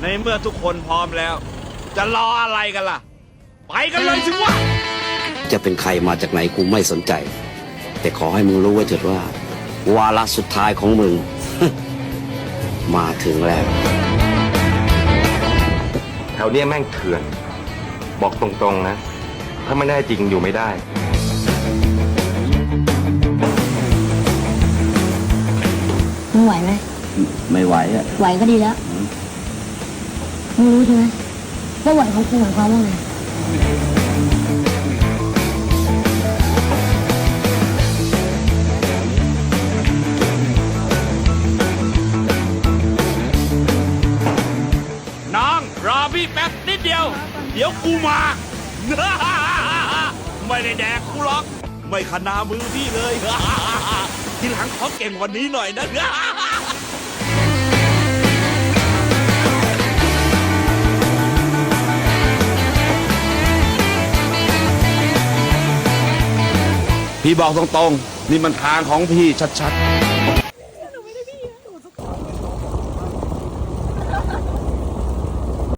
ในเมื่อทุกคนพร้อมแล้ว จะรออะไรกันล่ะ ไปกันเลยสิวะ จะเป็นใครมาจากไหนกูไม่สนใจ แต่ขอให้มึงรู้ไว้เถิดว่า วาระสุดท้ายของมึง มาถึงแล้ว แถวเนี้ยแม่งเถื่อน บอกตรงๆนะ ถ้าไม่ได้จริงอยู่ไม่ได้ มึงไหวไหมไม่ไหวอะไหวก็ดีแล้ว มึงรู้ใช่ไหมว่าไหวของกูหมายความว่าไงน้องรอพี่แป๊บนิดเดียว เดี๋ยวกูมา ไม่ได้แดกกูหรอก ไม่ขนามือพี่เลย ทีหลังขอเก่งกว่านี้หน่อยนะ พี่บอกตรงๆ นี่มันทางของพี่ชัดๆ